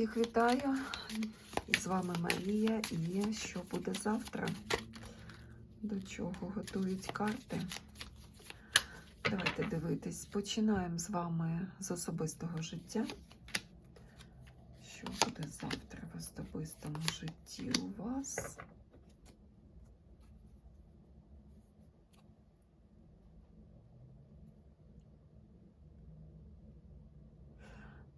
Всіх вітаю! З вами Марія. І що буде завтра? До чого готують карти? Давайте дивитись. Починаємо з вами з особистого життя. Що буде завтра в особистому житті у вас?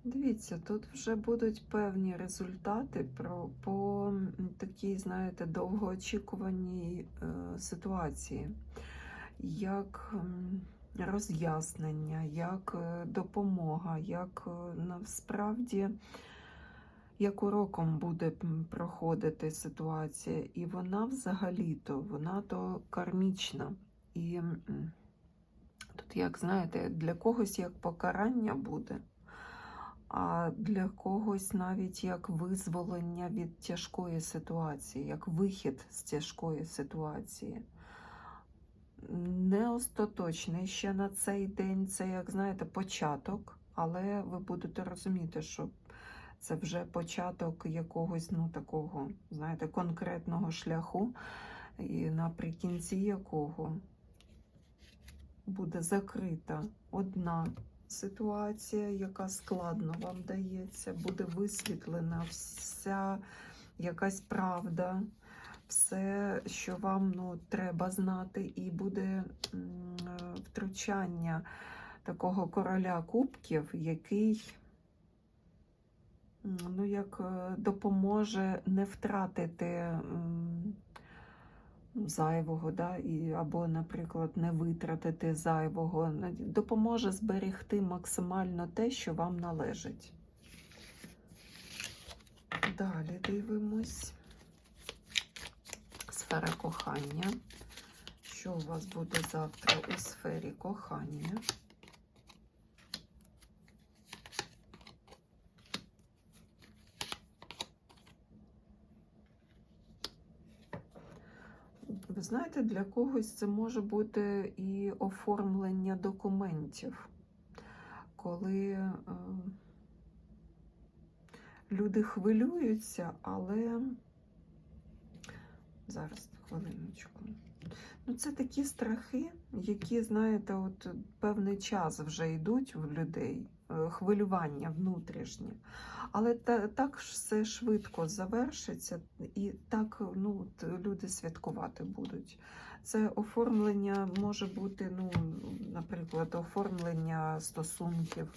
Дивіться, тут вже будуть певні результати про, по такій, знаєте, довгоочікуваній е, ситуації, як роз'яснення, як е, допомога, як е, насправді як уроком буде проходити ситуація. І вона взагалі-то, вона то кармічна. І тут, як знаєте, для когось як покарання буде а для когось навіть як визволення від тяжкої ситуації, як вихід з тяжкої ситуації. Не остаточний ще на цей день, це, як знаєте, початок, але ви будете розуміти, що це вже початок якогось ну, такого, знаєте, конкретного шляху, і наприкінці якого буде закрита одна ситуація, яка складно вам дається, буде висвітлена вся якась правда, все, що вам ну, треба знати, і буде втручання такого короля кубків, який ну, як е, допоможе не втратити. Зайвого, да, і, або, наприклад, не витратити зайвого, допоможе зберегти максимально те, що вам належить. Далі дивимось. Сфера кохання. Що у вас буде завтра у сфері кохання? Ви знаєте, для когось це може бути і оформлення документів, коли е, люди хвилюються, але зараз хвилиночку. Ну, це такі страхи, які, знаєте, от певний час вже йдуть в людей, хвилювання внутрішнє. Але та, так все швидко завершиться, і так ну, люди святкувати будуть. Це оформлення може бути, ну, наприклад, оформлення стосунків.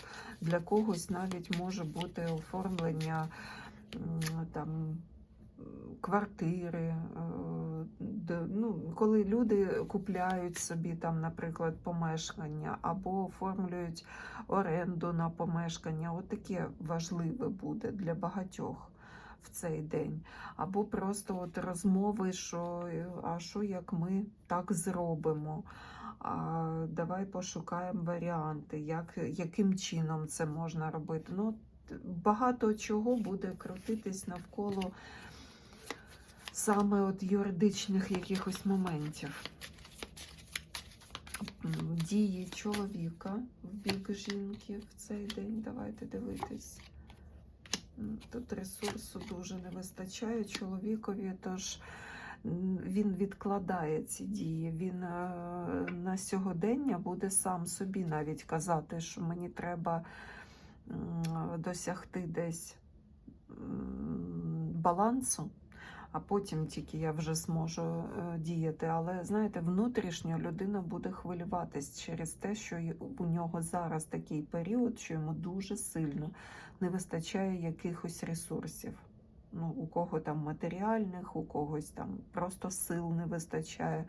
Для когось навіть може бути оформлення там квартири, е, ну, коли люди купляють собі там, наприклад, помешкання або оформлюють оренду на помешкання. От таке важливе буде для багатьох в цей день. Або просто от розмови, що а що як ми так зробимо. А, Давай пошукаємо варіанти, як, яким чином це можна робити. Ну, Багато чого буде крутитись навколо саме от юридичних якихось моментів. Дії чоловіка в бік жінки в цей день. Давайте дивитись. Тут ресурсу дуже не вистачає чоловікові, тож він відкладає ці дії. Він е, на сьогодення буде сам собі навіть казати, що мені треба досягти десь балансу а потім тільки я вже зможу е, діяти. Але знаєте, внутрішньо людина буде хвилюватись через те, що у нього зараз такий період, що йому дуже сильно не вистачає якихось ресурсів. Ну, У кого там матеріальних, у когось там просто сил не вистачає.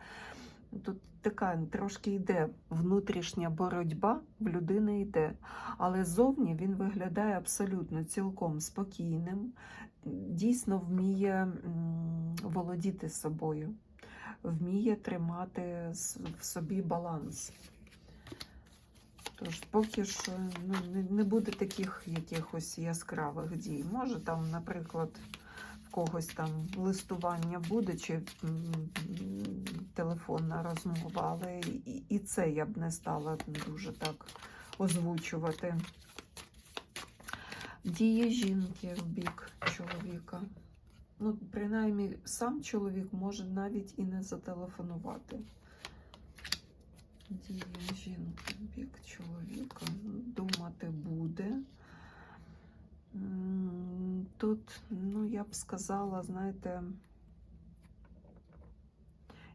Тут така трошки йде внутрішня боротьба в людини йде, але зовні він виглядає абсолютно цілком спокійним, дійсно вміє володіти собою, вміє тримати в собі баланс. Тож, поки що ну, не буде таких якихось яскравих дій. Може, там, наприклад, в когось там листування буде, чи телефонна розмова, але і це я б не стала дуже так озвучувати. Діє жінки в бік чоловіка. Ну, принаймні, сам чоловік може навіть і не зателефонувати. Діє жінки в бік чоловіка. Думати буде. Тут, ну, я б сказала, знаєте,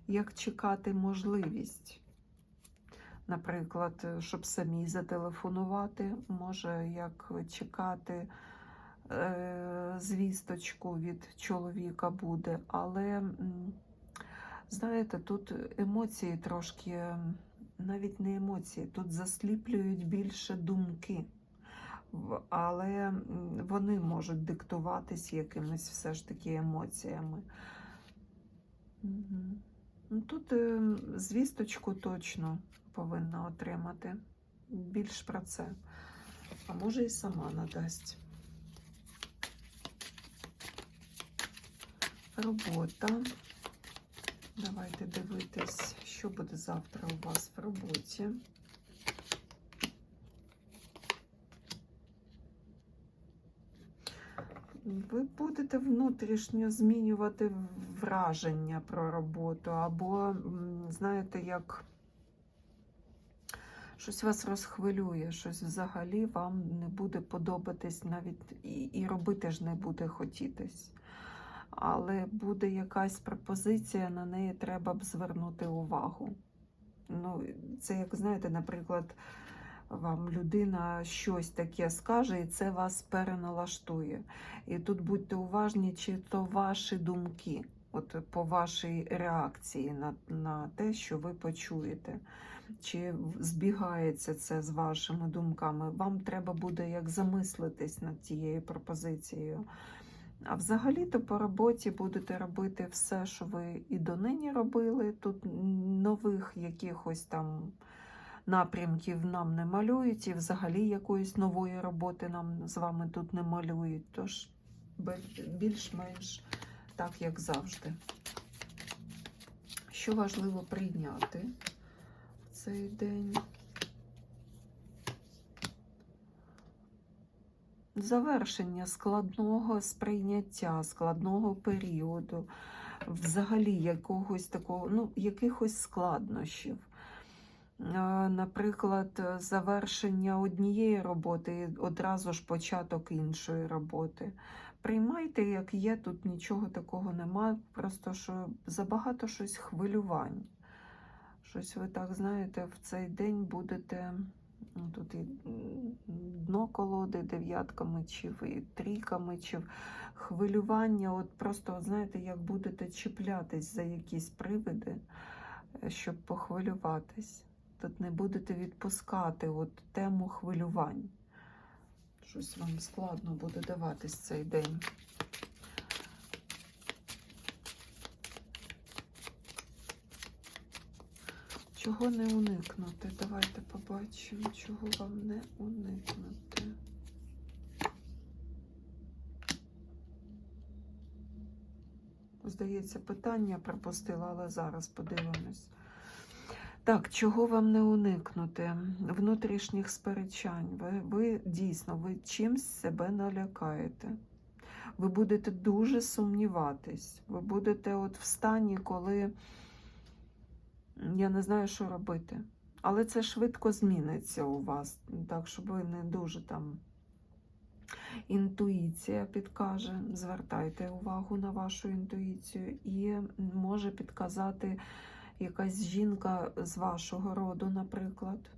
як чекати можливість. Наприклад, щоб самі зателефонувати, може як чекати е, звісточку від чоловіка буде, але знаєте, тут емоції трошки, навіть не емоції, тут засліплюють більше думки. Але вони можуть диктуватись якимись все ж таки емоціями. Мгм. Ну, Тут е, звісточку точно повинна отримати. Більш про це. А може і сама надасть. Робота. Давайте дивитись, що буде завтра у вас в роботі. Ви будете внутрішньо змінювати враження про роботу, або, знаєте, як щось вас розхвилює, щось взагалі вам не буде подобатись навіть і, і робити ж не буде хотітись. Але буде якась пропозиція, на неї треба б звернути увагу. Ну, це як знаєте, наприклад, вам людина щось таке скаже, і це вас переналаштує. І тут будьте уважні, чи то ваші думки, от по вашій реакції на, на те, що ви почуєте. Чи збігається це з вашими думками? Вам треба буде як замислитись над тією пропозицією. А взагалі-то по роботі будете робити все, що ви і донині робили. Тут нових якихось там напрямків нам не малюють, і взагалі якоїсь нової роботи нам з вами тут не малюють. Тож більш-менш так, як завжди. Що важливо прийняти в цей день? Завершення складного сприйняття, складного періоду, взагалі якогось такого, ну, якихось складнощів. Наприклад, завершення однієї роботи і одразу ж початок іншої роботи. Приймайте, як є, тут нічого такого нема, просто що забагато щось хвилювань. Щось ви так знаєте, в цей день будете. ну, Тут і дно колоди, дев'ятка мечів, і трійка мечів. Хвилювання, от просто, знаєте, як будете чіплятись за якісь привиди, е, щоб похвилюватись. Тут не будете відпускати от тему хвилювань. Щось вам складно буде даватись цей день. Чого не уникнути? Давайте побачимо, чого вам не уникнути. Здається, питання пропустила, але зараз подивимось. Так, чого вам не уникнути? Внутрішніх сперечань. Ви, ви дійсно ви чимсь себе налякаєте. Ви будете дуже сумніватись. Ви будете от в стані, коли я не знаю, що робити. Але це швидко зміниться у вас, так щоб ви не дуже там. Інтуїція підкаже, звертайте увагу на вашу інтуїцію, і може підказати якась жінка з вашого роду, наприклад.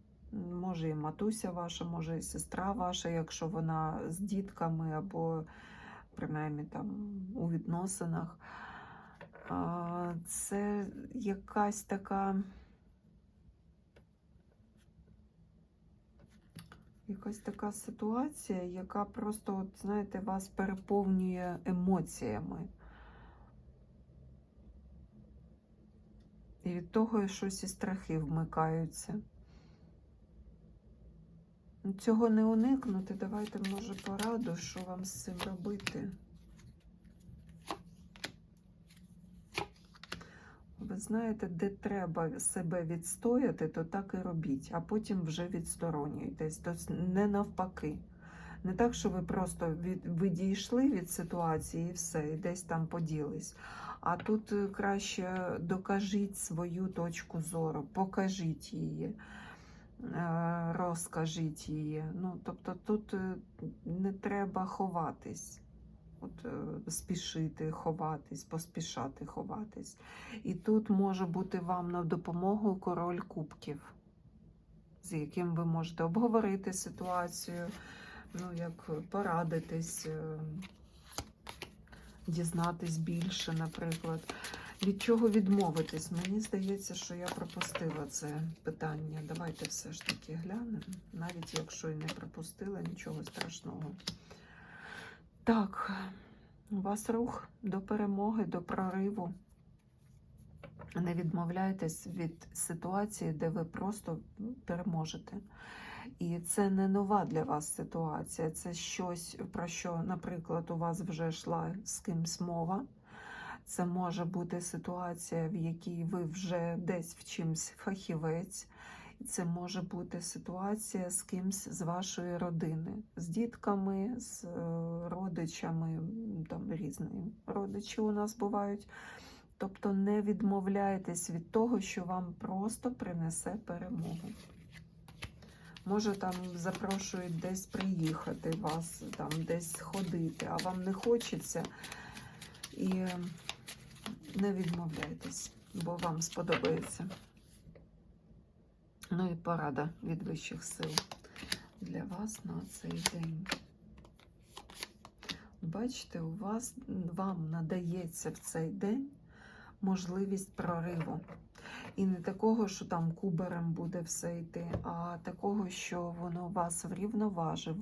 Може і матуся ваша, може і сестра ваша, якщо вона з дітками або принаймні там у відносинах. Це якась така. Якась така ситуація, яка просто, от, знаєте, вас переповнює емоціями. І від того щось і страхи вмикаються. Цього не уникнути. Давайте, може, пораду, що вам з цим робити. Ви знаєте, де треба себе відстояти, то так і робіть, а потім вже відсторонюйтесь. Тобто не навпаки. Не так, що ви просто від, відійшли від ситуації і все, і десь там поділись. А тут е, краще докажіть свою точку зору, покажіть її, е, розкажіть її. Ну, тобто тут е, не треба ховатись. От, спішити ховатись, поспішати ховатись. І тут може бути вам на допомогу король кубків, з яким ви можете обговорити ситуацію, ну, як порадитись, е, дізнатись більше, наприклад. Від чого відмовитись? Мені здається, що я пропустила це питання. Давайте все ж таки глянемо. Навіть якщо і не пропустила, нічого страшного. Так, у вас рух до перемоги, до прориву. Не відмовляйтесь від ситуації, де ви просто переможете. І це не нова для вас ситуація. Це щось, про що, наприклад, у вас вже йшла з кимсь мова. Це може бути ситуація, в якій ви вже десь в чимсь фахівець. Це може бути ситуація з кимсь з вашої родини, з дітками, з е, родичами, там різні родичі у нас бувають. Тобто не відмовляйтесь від того, що вам просто принесе перемогу. Може, там запрошують десь приїхати вас, там десь ходити, а вам не хочеться. І не відмовляйтесь, бо вам сподобається. Ну і порада від вищих сил для вас на цей день. Бачите, у вас вам надається в цей день можливість прориву. І не такого, що там кубарем буде все йти, а такого, що воно вас врівноважив,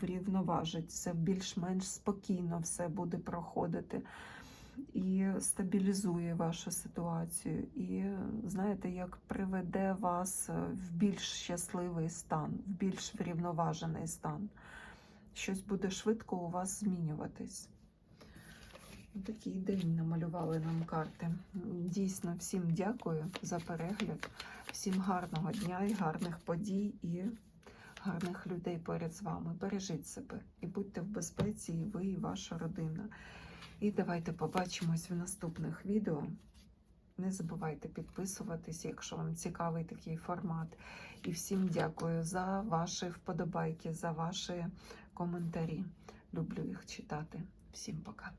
врівноважить, все більш-менш спокійно все буде проходити і стабілізує вашу ситуацію. І знаєте, як приведе вас в більш щасливий стан, в більш врівноважений стан. Щось буде швидко у вас змінюватись. Такий день намалювали нам карти. Дійсно, всім дякую за перегляд, всім гарного дня і гарних подій і гарних людей поряд з вами. Бережіть себе і будьте в безпеці, і ви, і ваша родина. І давайте побачимось в наступних відео. Не забувайте підписуватись, якщо вам цікавий такий формат. І всім дякую за ваші вподобайки, за ваші коментарі. Люблю їх читати. Всім пока.